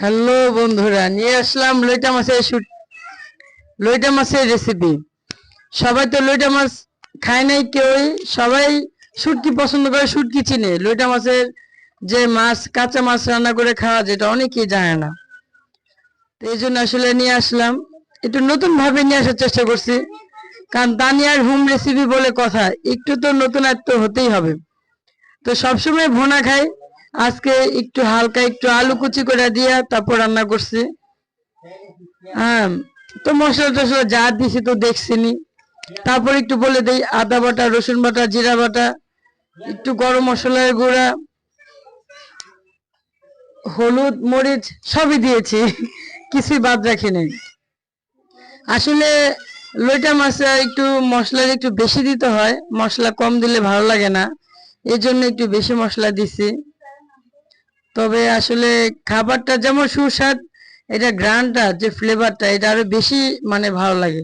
Hello বন্ধুরা, নিয়ে আসলাম লইটা মাছের লইটা মাছের রেসিপি সবাই তো লইটা মাছ খায় নাই কেউই, সবাই শুটকি পছন্দ করে শুটকি চিনে? লইটা মাছের যে মাছ, কাঁচা মাছ রান্না করে খাওয়া, যেটা অনেকেই জানে না। তো এই জন্য আসলে নিয়ে আসলাম। একটু নতুন ভাবে নিয়ে আসার চেষ্টা করছি, কারণ দানিয়ার হোম রেসিপি বলে কথা, একটু তো নতুন নতুনত্ব হতেই হবে। তো সবসময় ভোনা খাই আজকে একটু হালকা একটু আলু কুচি করে দিয়ে তারপর রান্না করছি। হ্যাঁ তো মশলা টসলা যা দিছি তো দেখছিনি তারপর একটু বলে দেই, আদা বাটা, রসুন বাটা, জিরা বাটা, একটু গরম মশলার গুঁড়া, হলুদ, মরিচ সবই দিয়েছি। কিছুই বাদ রাখি নাই। আসলে লইটা মাছে একটু মশলার একটু বেশি দিতে হয়, মশলা কম দিলে ভালো লাগে না। এই জন্য একটু বেশি মশলা দিছি। তবে আসলে খাবারটা যেমন সুস্বাদ, এটা গ্রানটা যে ফ্লেভারটা এটা আরও বেশি মানে ভালো লাগে।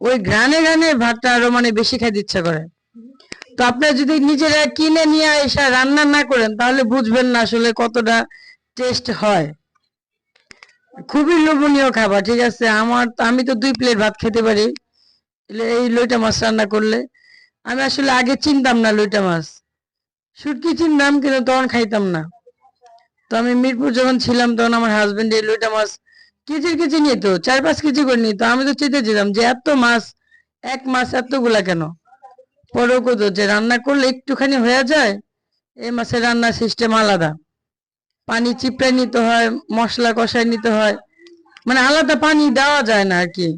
ওই গ্রানে গ্রানে ভাতটা আরও মানে বেশি খাইতে ইচ্ছা করে। তো আপনারা যদি নিজেরা কিনে নিয়ে এসে রান্না না করেন, তাহলে বুঝবেন না আসলে কতটা টেস্ট হয়। খুবই লোভনীয় খাবার, ঠিক আছে? আমার আমি তো দুই প্লেট ভাত খেতে পারি। এই লইটা মাছ রান্না করলে। আমি আসলে আগে চিনতাম না লইটা মাছ। শুটকি চিনতাম, কিন্তু তখন খাইতাম না। তো আমি মিরপুর যখন ছিলাম, তখন আমার হাজবেন্ড এই লইটা মাছ কেজির কেজি নিত, চার পাঁচ কেজি করে নিত। আমি তো চেতে যেতাম যে এত মাছ, এক মাছ এতগুলা কেন? পরেও কত যে রান্না করলে একটুখানি হয়ে যায়, এই মাছের রান্নার সিস্টেম আলাদা। পানি চিপড়ে নিতে হয়, মশলা কষায় নিতে হয় মানে আলাদা পানি দেওয়া যায় না আর কি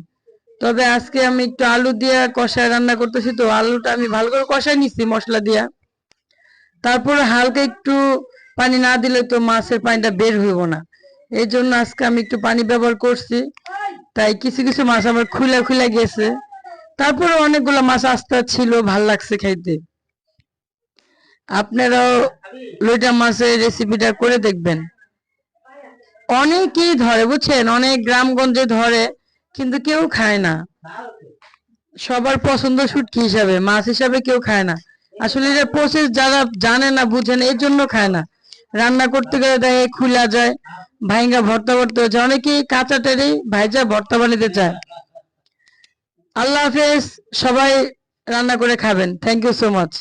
তবে আজকে আমি একটু আলু দিয়ে কষায় রান্না করতেছি, তো আলুটা আমি ভালো করে কষায় নিচ্ছি মশলা দিয়া। তারপরে হালকা একটু পানি না দিলে তো মাছের পানিটা বের হইব না। এই জন্য আজকে আমি একটু পানি ব্যবহার করছি। তাই কিছু কিছু মাছ আমার খুলে খুলে গেছে। তারপরে অনেকগুলো মাছ আস্তে ছিল, ভালো লাগছে খাইতে। আপনারাও লইটা মাছের রেসিপিটা করে দেখবেন। অনেকেই ধরে, বুঝছেন? অনেক গ্রামগঞ্জে ধরে, কিন্তু কেউ খায় না। সবার পছন্দ শুটকি হিসাবে, মাছ হিসাবে কেউ খায় না। আসলে এটা প্রসেস যারা জানে না, বুঝে না, এর জন্য খায় না। রান্না করতে গেলে দেখে খুলা যায়, ভাইঙ্গা ভর্তা করতে হচ্ছে। অনেকেই কাঁচা টেরেই ভাইজা ভর্তা বানাতে চায়। আল্লাহ হাফেজ, সবাই রান্না করে খাবেন। Thank you so much